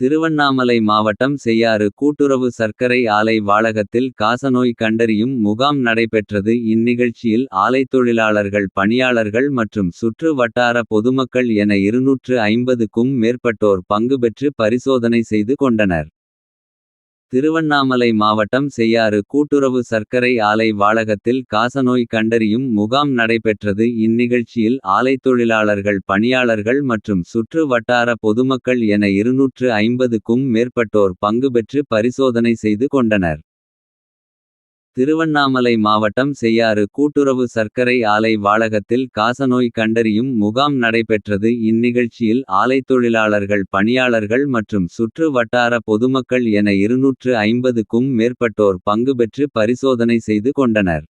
திருவண்ணாமலை மாவட்டம் செய்யாறு கூட்டுறவு சர்க்கரை ஆலை வாளகத்தில் காசநோய் கண்டறியும் முகாம் நடைபெற்றது இந்நிகழ்ச்சியில் ஆலைத் தொழிலாளர்கள் பணியாளர்கள் மற்றும் சுற்று வட்டார பொதுமக்கள் என இருநூற்று ஐம்பதுக்கும் மேற்பட்டோர் பங்குபெற்று பரிசோதனை செய்து கொண்டனர். திருவண்ணாமலை மாவட்டம் செய்யாறு கூட்டுறவு சர்க்கரை ஆலை வாளகத்தில் காசநோய் கண்டறியும் முகாம் நடைபெற்றது இந்நிகழ்ச்சியில் ஆலை தொழிலாளர்கள் பணியாளர்கள் மற்றும் சுற்று வட்டார பொதுமக்கள் என இருநூற்று ஐம்பதுக்கும் மேற்பட்டோர் பங்குபெற்று பரிசோதனை செய்து கொண்டனர். திருவண்ணாமலை மாவட்டம் செய்யாறு கூட்டுறவு சர்க்கரை ஆலை வாளகத்தில் காசநோய் கண்டறியும் முகாம் நடைபெற்றது இந்நிகழ்ச்சியில் ஆலை தொழிலாளர்கள் பணியாளர்கள் மற்றும் சுற்று வட்டார பொதுமக்கள் என இருநூற்று ஐம்பதுக்கும் மேற்பட்டோர் பங்குபெற்று பரிசோதனை செய்து கொண்டனர்.